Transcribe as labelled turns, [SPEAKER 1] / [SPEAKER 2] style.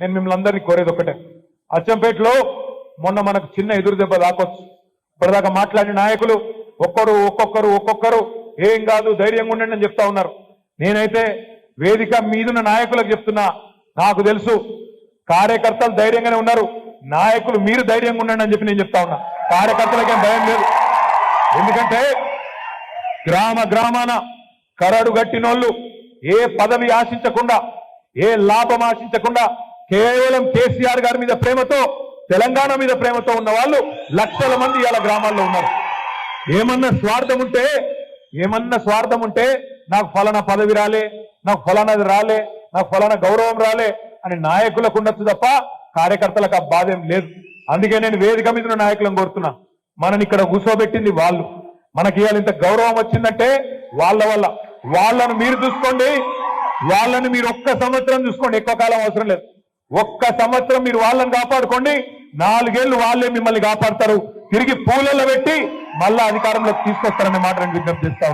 [SPEAKER 1] నేను మిమ్మల్ని అందరినీ కోరేది ఒకటే అచ్చంపేటలో మొన్న మనకు చిన్న ఎదురు దెబ్బ దాకొచ్చు ఇప్పటిదాకా మాట్లాడిన నాయకులు ఒక్కరు ఒక్కొక్కరు ఒక్కొక్కరు ఏం కాదు ధైర్యంగా ఉండండి అని చెప్తా ఉన్నారు. నేనైతే వేదిక మీదున్న నాయకులకు చెప్తున్నా. నాకు తెలుసు కార్యకర్తలు ధైర్యంగానే ఉన్నారు. నాయకులు మీరు ధైర్యంగా ఉండండి అని చెప్పి నేను చెప్తా ఉన్నా. కార్యకర్తలకేం భయం లేదు. ఎందుకంటే గ్రామ గ్రామాన కరడు గట్టినోళ్ళు ఏ పదవి ఆశించకుండా ఏ లాభం ఆశించకుండా కేవలం కేసీఆర్ గారి మీద ప్రేమతో తెలంగాణ మీద ప్రేమతో ఉన్న వాళ్ళు లక్షల మంది ఇవాళ గ్రామాల్లో ఉన్నారు. ఏమన్నా స్వార్థం ఉంటే ఏమన్నా స్వార్థం ఉంటే నాకు ఫలానా పదవి రాలే నాకు ఫలానాది రాలే నాకు ఫలానా గౌరవం రాలే అని నాయకులకు ఉండొచ్చు తప్ప కార్యకర్తలకు ఆ బాధ ఏం లేదు. అందుకే నేను వేదిక మీద నాయకులను కోరుతున్నా. మనని ఇక్కడ కూర్చోబెట్టింది వాళ్ళు. మనకి ఇవాళ ఇంత గౌరవం వచ్చిందంటే వాళ్ళ వల్ల. వాళ్ళను మీరు చూసుకోండి. వాళ్ళని మీరు ఒక్క సంవత్సరం చూసుకోండి. ఎక్కువ కాలం అవసరం లేదు. ఒక్క సంవత్సరం మీరు వాళ్ళని కాపాడుకోండి. నాలుగేళ్ళు వాళ్ళే మిమ్మల్ని కాపాడతారు. తిరిగి పూలలో పెట్టి మళ్ళా అధికారంలోకి తీసుకొస్తారనే మాట నేను విజ్ఞప్తి చేస్తా